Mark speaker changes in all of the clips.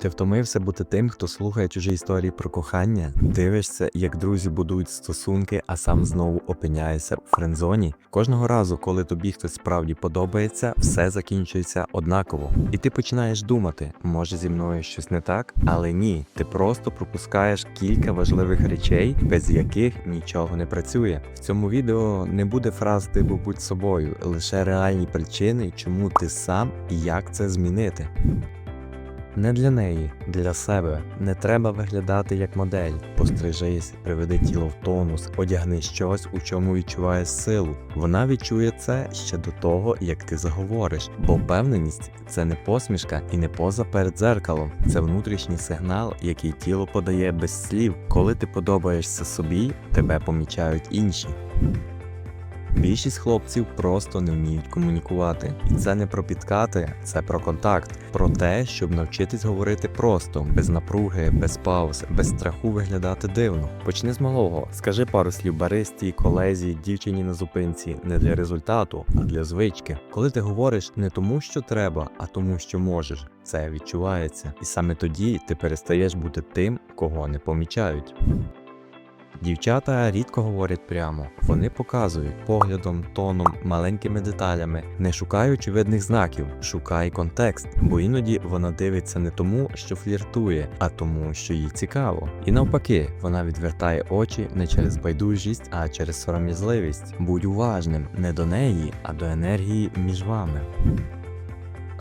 Speaker 1: Ти втомився бути тим, хто слухає чужі історії про кохання, дивишся, як друзі будують стосунки, а сам знову опиняєшся в френдзоні. Кожного разу, коли тобі хтось справді подобається, все закінчується однаково. І ти починаєш думати, може зі мною щось не так, але ні, ти просто пропускаєш кілька важливих речей, без яких нічого не працює. В цьому відео не буде фраз типу будь собою, лише реальні причини, чому ти сам і як це змінити. Не для неї, для себе. Не треба виглядати як модель. Пострижись, приведи тіло в тонус, одягни щось, у чому відчуваєш силу. Вона відчує це ще до того, як ти заговориш. Бо впевненість це не посмішка і не поза перед дзеркалом. Це внутрішній сигнал, який тіло подає без слів. Коли ти подобаєшся собі, тебе помічають інші. Більшість хлопців просто не вміють комунікувати, і це не про підкати, це про контакт, про те, щоб навчитись говорити просто, без напруги, без пауз, без страху виглядати дивно. Почни з малого, скажи пару слів баристі, колезі, дівчині на зупинці, не для результату, а для звички. Коли ти говориш не тому, що треба, а тому, що можеш, це відчувається, і саме тоді ти перестаєш бути тим, кого не помічають. Дівчата рідко говорять прямо, вони показують поглядом, тоном, маленькими деталями, не шукай очевидних знаків, шукай контекст, бо іноді вона дивиться не тому, що фліртує, а тому, що їй цікаво. І навпаки, вона відвертає очі не через байдужість, а через сором'язливість. Будь уважним не до неї, а до енергії між вами.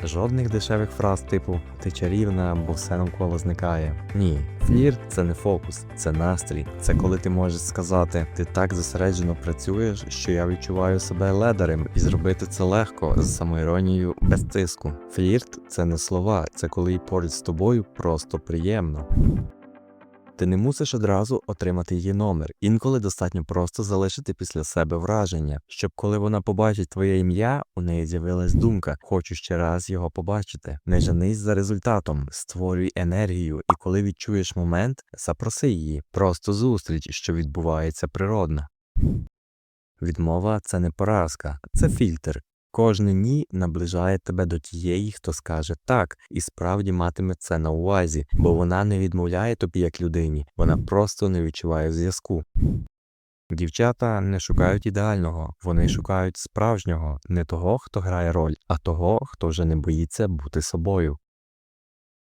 Speaker 1: Жодних дешевих фраз типу ти чарівна, бо все навколо зникає. Ні, флірт це не фокус, це настрій. Це коли ти можеш сказати, ти так зосереджено працюєш, що я відчуваю себе ледарем, і зробити це легко з самоіронією без тиску. Флірт це не слова, це коли й поруч з тобою просто приємно. Ти не мусиш одразу отримати її номер. Інколи достатньо просто залишити після себе враження, щоб коли вона побачить твоє ім'я, у неї з'явилась думка хочу ще раз його побачити. Не женись за результатом, створюй енергію, і коли відчуєш момент, запроси її. Просто зустріч, що відбувається природно. Відмова це не поразка, це фільтр. Кожне ні наближає тебе до тієї, хто скаже так, і справді матиме це на увазі, бо вона не відмовляє тобі як людині, вона просто не відчуває зв'язку. Дівчата не шукають ідеального, вони шукають справжнього, не того, хто грає роль, а того, хто вже не боїться бути собою.